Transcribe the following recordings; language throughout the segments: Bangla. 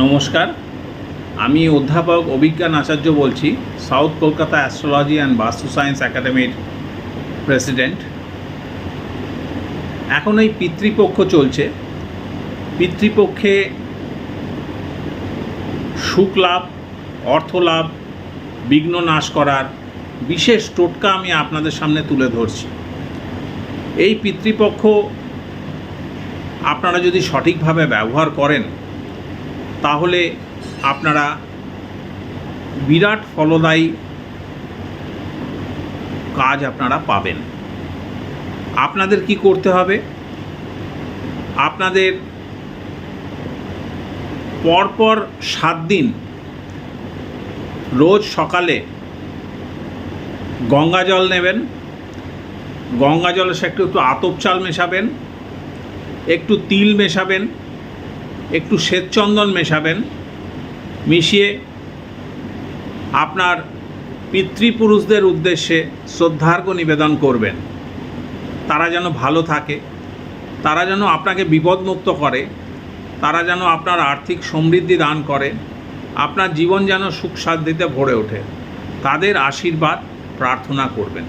নমস্কার। আমি অধ্যাপক অভিজ্ঞান আচার্য বলছি, south Kolkata astrology and vastu science একাডেমির প্রেসিডেন্ট। এখন এই পিতৃপক্ষ চলছে। পিতৃপক্ষে সুখ লাভ অর্থ লাভ বিঘ্ন নাশ করার বিশেষ টোটকা আমি আপনাদের সামনে তুলে ধরছি। এই পিতৃপক্ষ আপনারা যদি সঠিকভাবে ব্যবহার করেন তাহলে আপনারা বিরাট ফলদায়ী কাজ আপনারা পাবেন। আপনাদের কি করতে হবে? আপনাদের পরপর সাত দিন রোজ সকালে গঙ্গা জল নেবেন। গঙ্গা জলের সাথে একটু আতপ চাল মেশাবেন। একটু তিল মেশাবেন। একটু শ্বেতচন্দন মেশাবেন, মিশিয়ে আপনার পিতৃপুরুষদের উদ্দেশ্যে শ্রদ্ধার্ঘ নিবেদন করবেন। তারা যেন ভালো থাকে, তারা যেন আপনাকে বিপদমুক্ত করে, তারা যেন আপনার আর্থিক সমৃদ্ধি দান করে, আপনার জীবন যেন সুখ শান্তিতে ভরে ওঠে। তাদের আশীর্বাদ প্রার্থনা করবেন।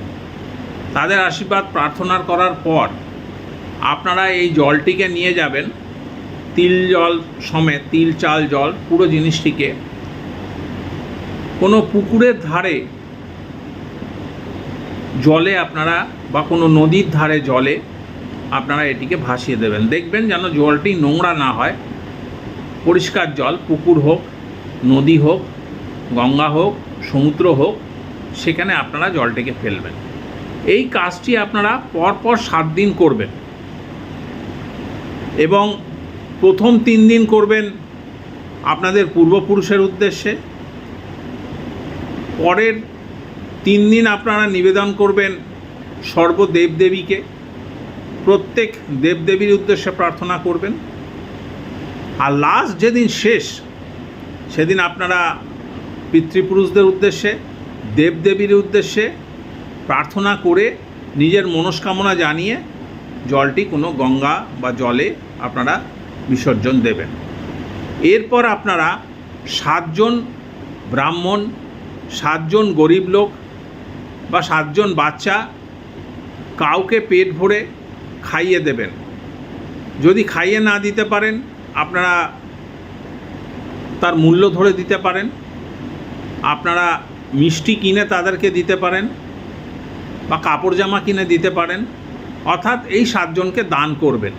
তাদের আশীর্বাদ প্রার্থনা করার পর আপনারা এই জলটিকে নিয়ে যাবেন। তিল জল সমেত, তিল, চাল, জল, পুরো জিনিসটিকে কোনো পুকুরের ধারে জলে আপনারা বা কোনো নদীর ধারে জলে আপনারা এটিকে ভাসিয়ে দেবেন। দেখবেন যেন জলটি নোংরা না হয়। পরিষ্কার জল, পুকুর হোক, নদী হোক, গঙ্গা হোক, সমুদ্র হোক, সেখানে আপনারা জলটিকে ফেলবেন। এই কাজটি আপনারা পরপর সাত দিন করবেন। এবং প্রথম তিন দিন করবেন আপনাদের পূর্বপুরুষের উদ্দেশ্যে। পরের তিন দিন আপনারা নিবেদন করবেন সর্বদেবদেবীকে। প্রত্যেক দেবদেবীর উদ্দেশ্যে প্রার্থনা করবেন। আর লাস্ট যেদিন শেষ, সেদিন আপনারা পিতৃপুরুষদের উদ্দেশ্যে, দেবদেবীর উদ্দেশ্যে প্রার্থনা করে নিজের মনস্কামনা জানিয়ে জলটি কোনো গঙ্গা বা জলে আপনারা বিসর্জন দেবেন। এরপর আপনারা সাতজন ব্রাহ্মণ, সাতজন গরিব লোক বা সাতজন বাচ্চা কাউকে পেট ভরে খাইয়ে দেবেন। যদি খাইয়ে না দিতে পারেন, আপনারা তার মূল্য ধরে দিতে পারেন। আপনারা মিষ্টি কিনে তাদেরকে দিতে পারেন বা কাপড় জামা কিনে দিতে পারেন। অর্থাৎ এই সাতজনকে দান করবেন।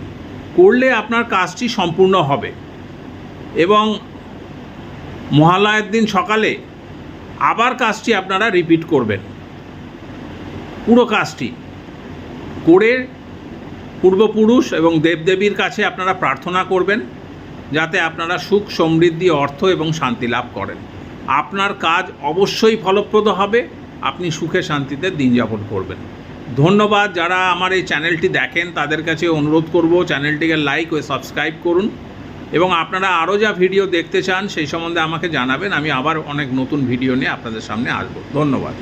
করলে আপনার কাজটি সম্পূর্ণ হবে। এবং মহালয়ের দিন সকালে আবার কাজটি আপনারা রিপিট করবেন। পুরো কাজটি করে পূর্বপুরুষ এবং দেবদেবীর কাছে আপনারা প্রার্থনা করবেন, যাতে আপনারা সুখ, সমৃদ্ধি, অর্থ এবং শান্তি লাভ করেন। আপনার কাজ অবশ্যই ফলপ্রদ হবে, আপনি সুখে শান্তিতে দিন যাপন করবেন। ধন্যবাদ। যারা আমার এই চ্যানেলটি দেখেন, তাদের কাছে অনুরোধ করব চ্যানেলটিকে লাইক ও সাবস্ক্রাইব করুন। এবং আপনারা আরও যা ভিডিও দেখতে চান, সেই সম্বন্ধে আমাকে জানাবেন। আমি আবার অনেক নতুন ভিডিও নিয়ে আপনাদের সামনে আসব। ধন্যবাদ।